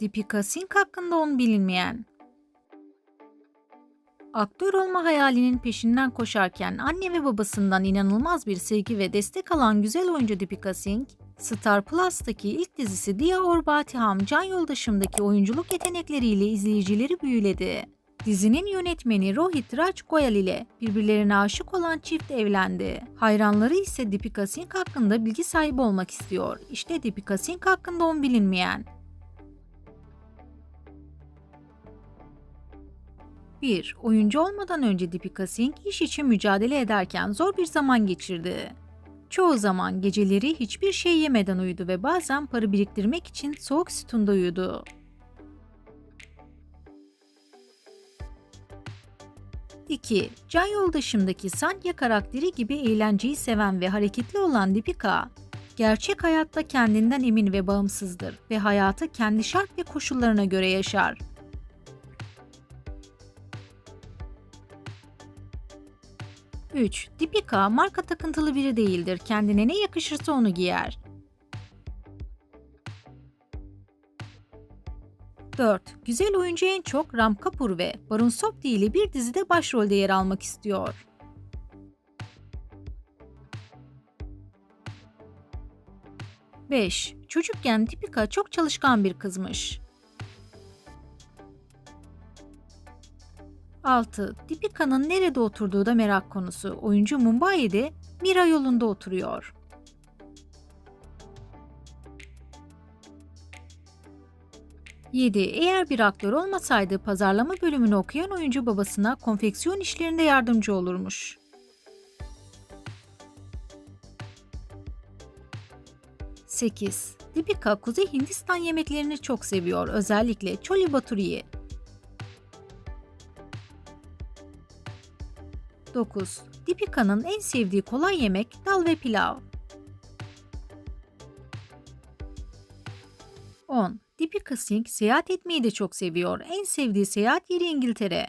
Deepika Singh hakkında onu bilinmeyen. Aktör olma hayalinin peşinden koşarken anne ve babasından inanılmaz bir sevgi ve destek alan güzel oyuncu Deepika Singh, Star Plus'taki ilk dizisi Diya Aur Bati Hum Can Yoldaşım'daki oyunculuk yetenekleriyle izleyicileri büyüledi. Dizinin yönetmeni Rohit Raj Goyal ile birbirlerine aşık olan çift evlendi. Hayranları ise Deepika Singh hakkında bilgi sahibi olmak istiyor. İşte Deepika Singh hakkında on bilinmeyen. 1. Oyuncu olmadan önce Deepika Singh iş için mücadele ederken zor bir zaman geçirdi. Çoğu zaman geceleri hiçbir şey yemeden uyudu ve bazen para biriktirmek için soğuk sütunda uyudu. 2. Can yoldaşımdaki Sandhya karakteri gibi eğlenceyi seven ve hareketli olan Deepika, gerçek hayatta kendinden emin ve bağımsızdır ve hayatı kendi şart ve koşullarına göre yaşar. 3. Deepika marka takıntılı biri değildir. Kendine ne yakışırsa onu giyer. 4. Güzel oyuncu en çok Ram Kapoor ve Barun Sopti ile bir dizide başrolde yer almak istiyor. Beş. Çocukken Deepika çok çalışkan bir kızmış. 6. Deepika'nın nerede oturduğu da merak konusu. Oyuncu Mumbai'de Mira yolunda oturuyor. 7. Eğer bir aktör olmasaydı pazarlama bölümünü okuyan oyuncu babasına konfeksiyon işlerinde yardımcı olurmuş. 8. Deepika Kuzey Hindistan yemeklerini çok seviyor. Özellikle Chole Bhaturi'yi. 9. Deepika'nın en sevdiği kolay yemek dal ve pilav. 10. Deepika Singh seyahat etmeyi de çok seviyor. En sevdiği seyahat yeri İngiltere.